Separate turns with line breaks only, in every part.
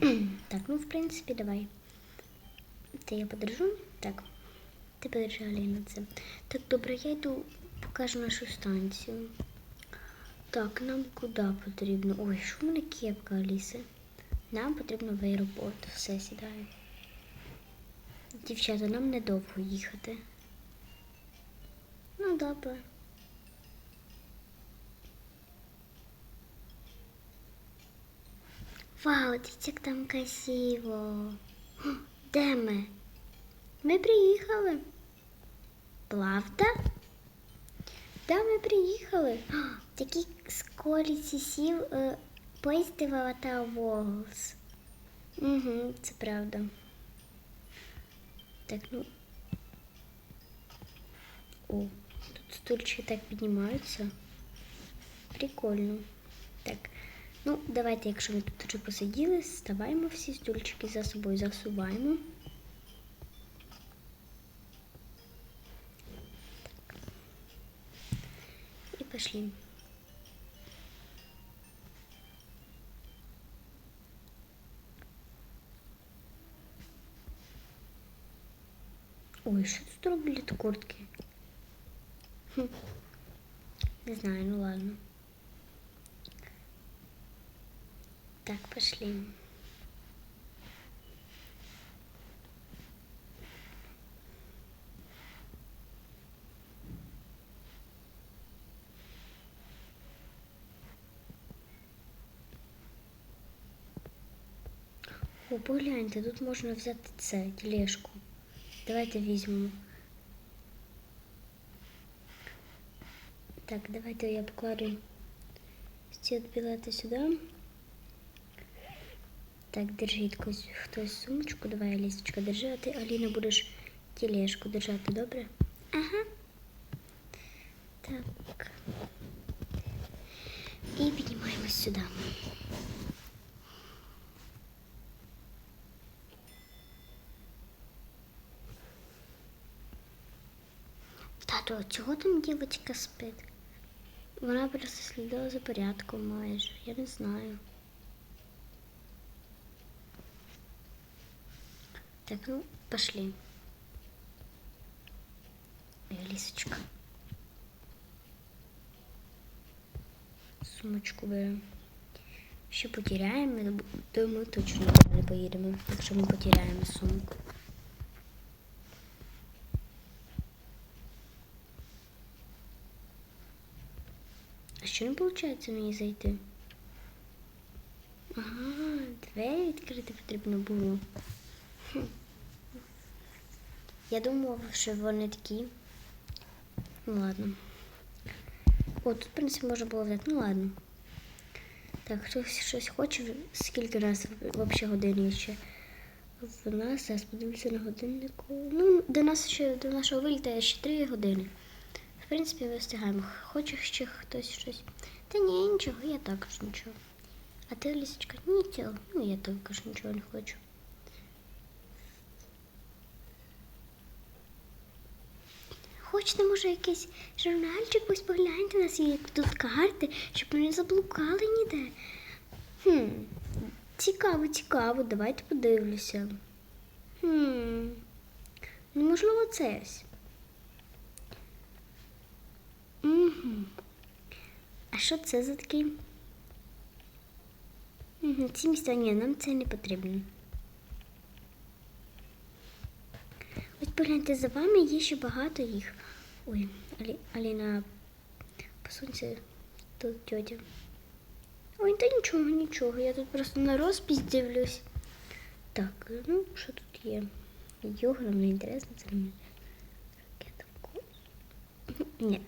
так, ну в принципі, давай. Це я подержу. Так. Ти подержи Аліна це. Так, добре, я йду покажу нашу станцію. Так, нам куди потрібно? Ой, що в мене кепка, Аліси? Нам потрібно в аеропорт. Все сідаю. Дівчата, нам недовго їхати. Ну, добре. Вау, дивіться, як там красиво. Де ми? Ми приїхали. Правда? Да, ми приїхали. Такі скоріці сів е, поїзд та Волс. Угу, це правда. Так, ну. О, тут стульчики так піднімаються. Прикольно. Так. Ну, давайте, якщо ми тут вже посиділи, ставаємо всі стульчики за собою, засуваємо. І пішли. Ой, що тут роблять куртки? Хм. Не знаю, ну ладно. Так, пошли. О, погляньте, тут можна взяти це, тележку. Давайте візьмемо. Так, давайте я покладу ці білети сюди. Так, держіть хтось, сумочку. Давай, Алісочка, держи, а ти, Аліна, будеш тележку держати, добре? Ага. Так. І піднімаємось сюди. Тато, чого там дівчинка спить? Вона просто слідила за порядком майже. Я не знаю. Так, ну, пошли. Лисочка. Сумочку беремо. Ще потеряємо, то ми точно не поїдемо, якщо ми потеряємо сумку. А що не виходить мені зайти? Ага, двері відкрити потрібно було. Хм. Я думала, що вони такі. Ну ладно. О, тут, в принципі, можна було взяти. Ну ладно. Так, хтось щось хоче, скільки раз взагалі годин ще в нас, зараз подивлюся на годиннику. Ну, до нас ще до нашого виліта ще 3 години. В принципі, ми встигаємо. Хоче ще хтось щось. Та ні, нічого, я також нічого. А ти, Лісочка, нічого. Ну, я також нічого не хочу. Хочете, може, якийсь журнальчик, ось погляньте, нас є тут карти, щоб ми не заблукали ніде. Хм, цікаво, цікаво, давайте подивлюся. Хм. Ну, можливо, це. Угу. А що це за такий? Угу, ці місця ні, нам це не потрібно. Погляньте, за вами є ще багато їх. Ой, Алі, Аліна, посунься тут тьотя. Ой, та нічого, нічого. Я тут просто на розпись дивлюсь. Так, ну що тут є? Йога, не інтересно, це в космос. Ні.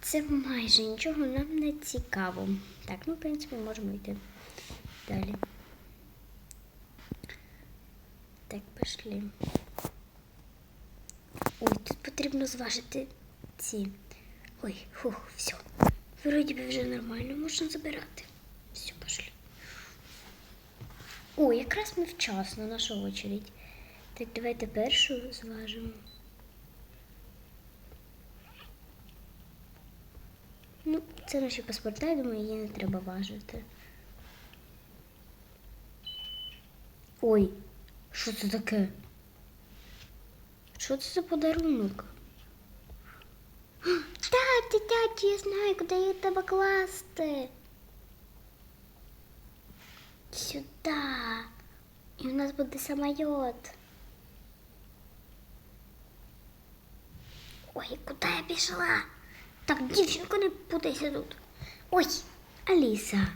Це майже нічого нам не цікаво. Так, ну, в принципі, можемо йти далі. Так, пішли. Ой, тут потрібно зважити ці. Ой, фух, все. Вроді би вже нормально можна забирати. Все, пішли. О, якраз ми вчасно, наша очередь. Так, давайте першу зважимо. Ну, це наші паспорта, я думаю, її не треба важити. Ой, що це таке? Що це за подарунок? Таті, таті, я знаю, куди її треба класти. Сюди. І у нас буде самоліт. Ой, куди я пішла? Так, дівчинко, не путайся тут. Ой, Аліса.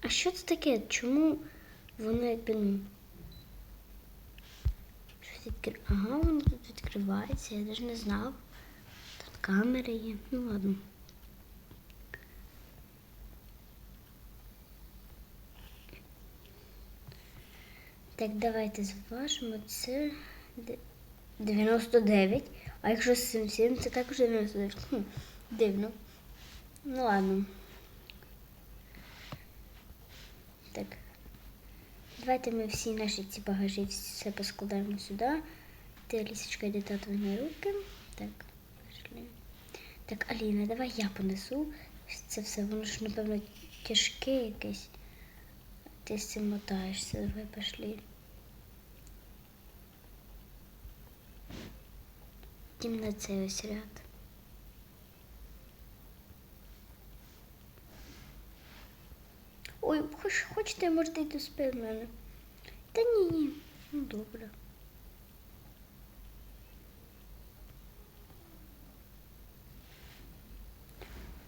А що це таке? Чому воно якби ну. Відкр... Ага, воно тут відкривається, я навіть не знав. Тут камери є. Ну ладно. Так, давайте зважимо. Це де- 99. А якщо 77, це також 99. Хм, дивно. Ну ладно. Так. Давайте ми всі наші ці багажі все поскладаємо сюди. Ти, Алісочка, йди татові на руки. Так. Так, Аліна, давай я понесу. Це все, воно ж, напевно, тяжке якесь. Ти з цим мотаєшся, давай пішли. Йдемо на цей ось ряд. Ой, хоч, хочете, можете йти спи в мене. Та ні, ні. Ну добре.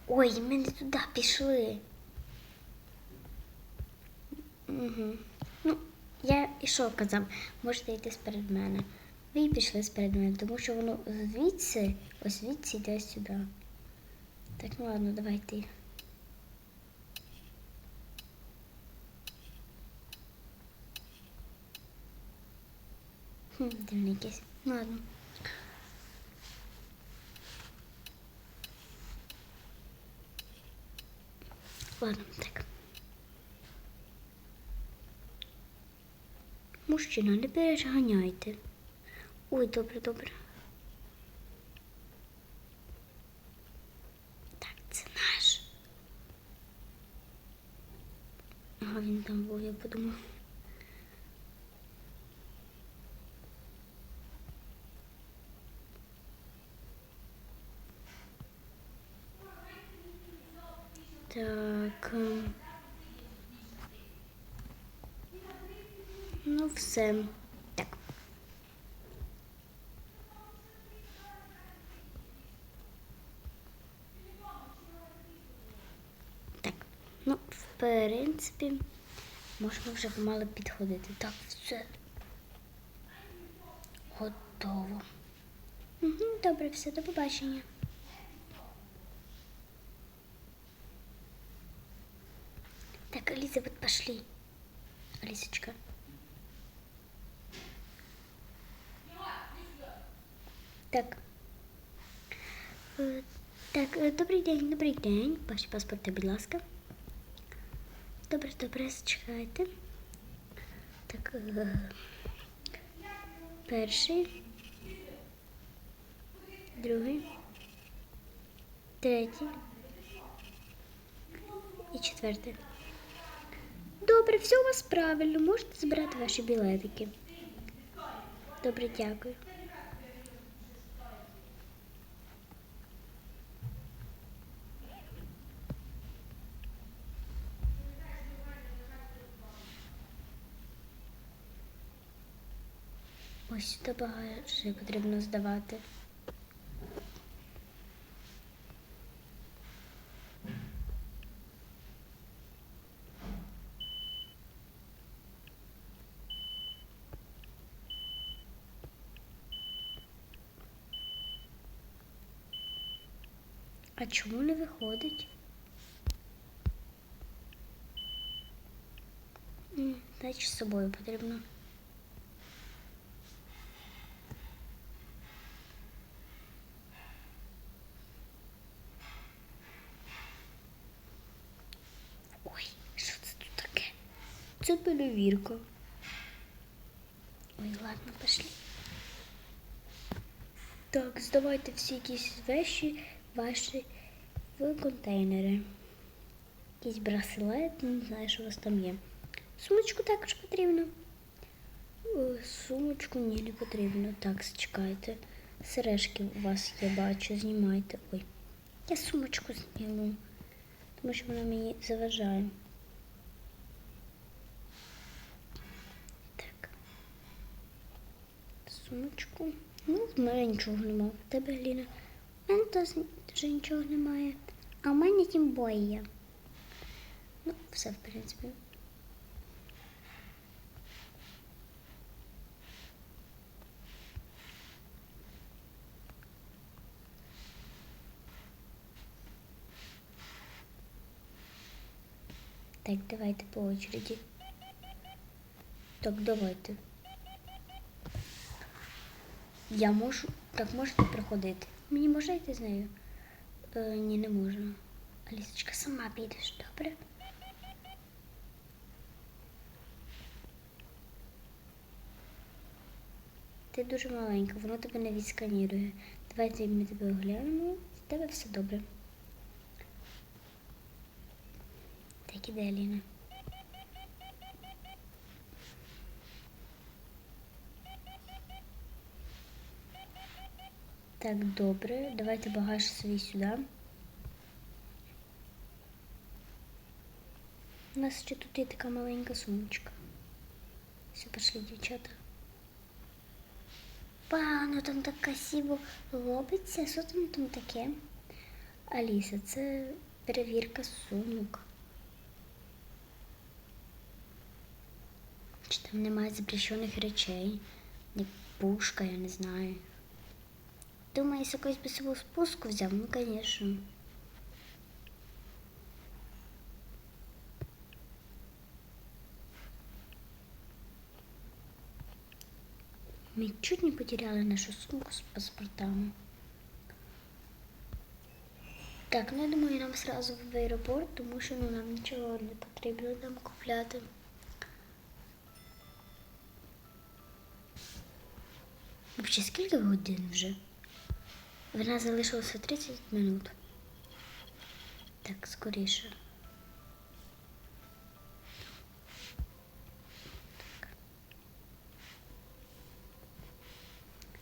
Ой, ми не туди пішли. Угу. Ну, я і що казав, можете йти сперед мене. Ви пішли сперед мене, тому що воно звідси, ось звідси йде сюди. Так, ну ладно, давайте. Дивний. Ну ладно. Ладно, так. Мужчина, не переганяйте. Ой, добре, добре. Так, це наш. Ага, він там був, я подумав. Так. ем. Ну, все. Так. Так. Ну, в принципі, можна вже помало підходити. Так, все. Готово. Угу, добре, все, до побачення. Так, Элизабет, пошли. Алисочка. Так. Так, добрий день, добрий день. Ваші паспорти, будь ласка. Добре, добре, зачекайте. Так. Перший. Другий. Третій. І четвертий. Добре, все у вас правильно. Можете збирати ваші білетики. Добре, дякую. Ось сюди багажі потрібно здавати. А чому не виходить? Значить, з собою потрібно. Ой, що це тут таке? Це перевірка. Ой, ладно, пішли. Так, здавайте всі якісь вещі ваші в контейнери. Якийсь браслет, не знаю, що у вас там є. Сумочку також потрібно. Е, Сумочку ні, не потрібно. Так, зачекайте. Сережки у вас я бачу, знімайте. Ой. Я сумочку зніму, тому що вона мені заважає. Так. Сумочку. Ну, в мене нічого немає. В тебе, Гліна. В мене теж теж нічого немає. А в мене тим бой є. Ну, все, в принципі. Так, давайте по очереді. Так, давайте. Я можу. Так, можете приходити. Мені можна йти з нею? Е, ні, не можна. Алісочка, сама підеш, добре? Ти дуже маленька, воно тебе не відсканірує. Давайте ми тебе оглянемо. В тебе все добре. Так іде Аліна. Так, добре. Давайте багаж свій сюди. У нас ще тут є така маленька сумочка. Все, пошли, дівчата. Пану там так красиво робиться. Що там там таке? Аліса, це перевірка сумок. Чи там немає запрещених речей? Як пушка, я не знаю. Думаю, якщо якусь би собі спуску взяв, ну, звісно. Ми чуть не потеряли нашу сумку з паспортами. Так, ну я думаю, нам сразу в аеропорт, тому що ну, нам нічого не потрібно там купляти. Взагалі, скільки годин вже? Вона залишилося 30 минут. Так, скоріше.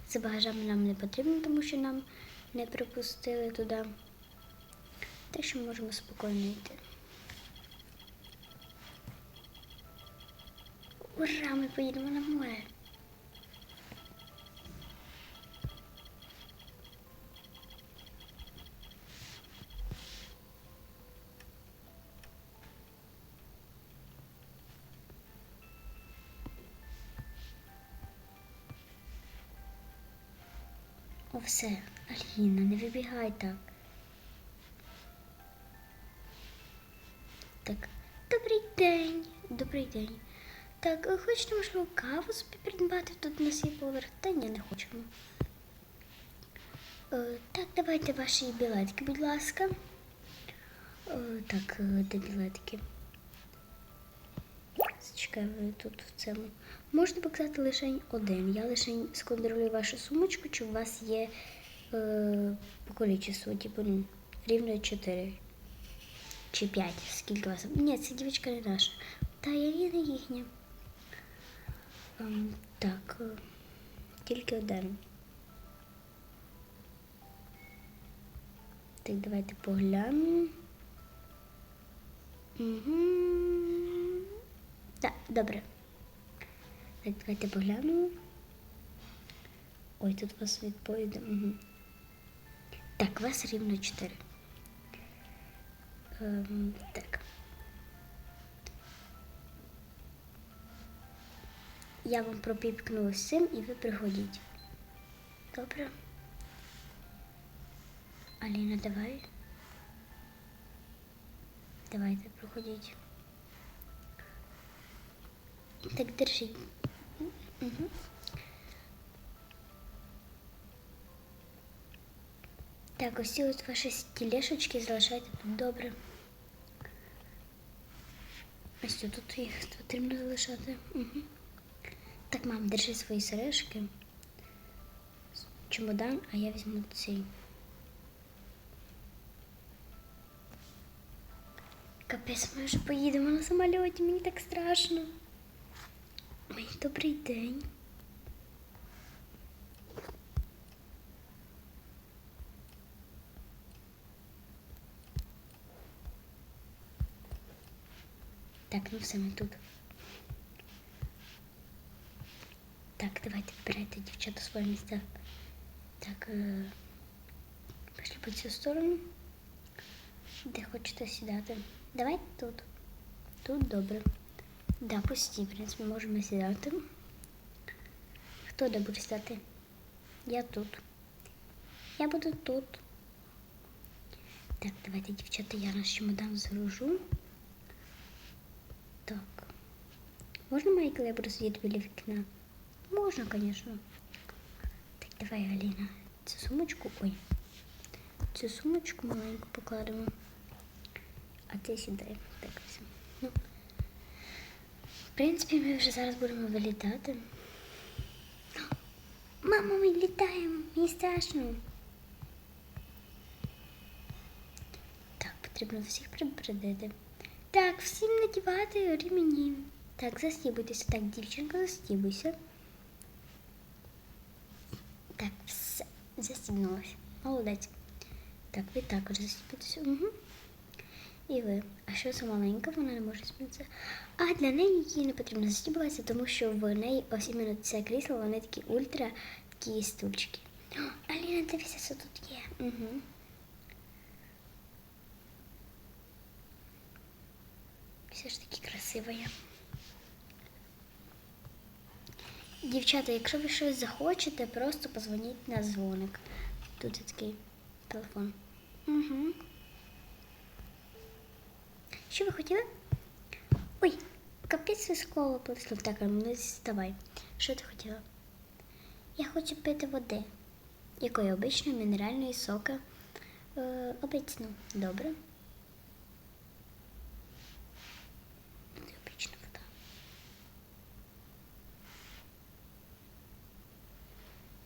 З багажами нам не потрібно, тому що нам не припустили туди. Так що можемо спокійно йти. Ура, ми поїдемо на море. Все, Аліна, не вибігай так. Так, добрий день, добрий день. Так, хочете, можливо, каву собі придбати тут на свій поверх? Та ні, не хочемо. Е, так, давайте ваші білетки, будь ласка. Е, так, е, де білетки? Зачекай, ви тут в цьому. Можете показати лише один. Я лише сконтролюю вашу сумочку, чи у вас є е, по количеству, типу, ну, рівно 4 чи 5. Скільки у вас? Ні, ця дівчинка не наша. Та я не їхня. Ем, так, е, тільки один. Так, давайте поглянемо. Угу. Так, добре. Давайте поглянемо. Ой, тут вас відповіде. Угу. Так, вас рівно 4. Ем, так. Я вам пропіпкну з і ви приходіть. Добре? Аліна, давай. Давайте проходіть. Так, держіть. Угу. Так, ось ці от ваші тілешечки залишайте тут добре. Ось тут їх потрібно залишати. Угу. Так, мам, держи свої сережки. Чемодан, а я візьму цей. Капець, ми вже поїдемо на самоліті, мені так страшно. Ой, добрий день. Так, ну все ми тут. Так, давайте вибирайте дівчата свої місця. Так, е, пішли по цю сторону. Де хочете сідати? Давайте тут. Тут добре. Да, пусті, в принципі, можемо сідати. Хто де буде сідати? Я тут. Я буду тут. Так, давайте, дівчата, я наш чемодан загружу. Так. Можна, Майкл, я буду сидіти біля вікна? Можна, звісно. Так, давай, Аліна, цю сумочку. Ой. Цю сумочку маленьку покладемо. А ти сідай. Так, все. Принципі, ми вже зараз будемо вилітати. Мамо, ми літаємо, мені страшно. Так, потрібно всіх предупредити. Так, всім надівати ремені. Так, застібуйтеся. Так, дівчинка, застібуйся. Так, все, застібнулася. Молодець. Так, ви також застібуйтеся. Угу. І ви. А що це маленька, вона не може змінитися. А для неї їй не потрібно застібуватися, тому що в неї ось іменно це крісло, вони такі ультра, такі стульчики. О, Аліна, дивися, що тут є. Угу. Все ж таки красиво. Дівчата, якщо ви щось захочете, просто позвоніть на дзвоник. Тут є такий телефон. Угу. Що ви хотіли? Ой, капець з коло плесло. Так, не ставай. Що ти хотіла? Я хочу пити води. Якої обичної мінеральної сока? Е, обичну. Добре. Обична вода.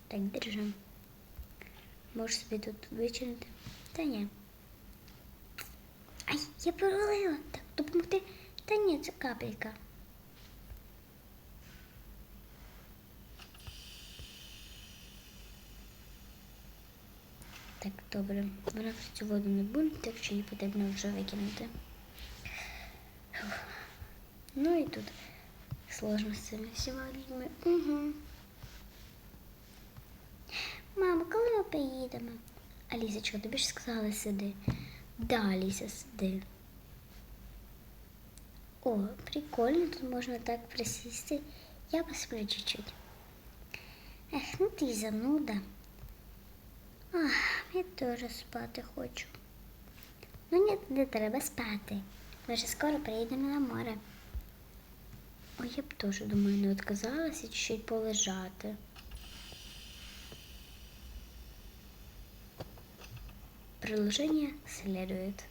Так, держи. Можеш собі тут вичинити? Та ні. Я пролила. Так, допомогти. Та ні, це капелька. Так, добре. Вона в цю воду не буде, так що її потрібно вже викинути. Ну і тут сложно з цими всіма людьми. Угу. Мамо, коли ми приїдемо? Алісочка, тобі ж сказали сиди. Да, Аліса, сиди. О, прикольно, тут можна так присісти. Я посплю чуть-чуть. Ех, ну ти зануда. Ах, я теж спати хочу. Ну ні, не треба спати. Ми вже скоро приїдемо на море. Ой, я б теж, думаю, не відказалася чуть-чуть полежати. Приложение следует.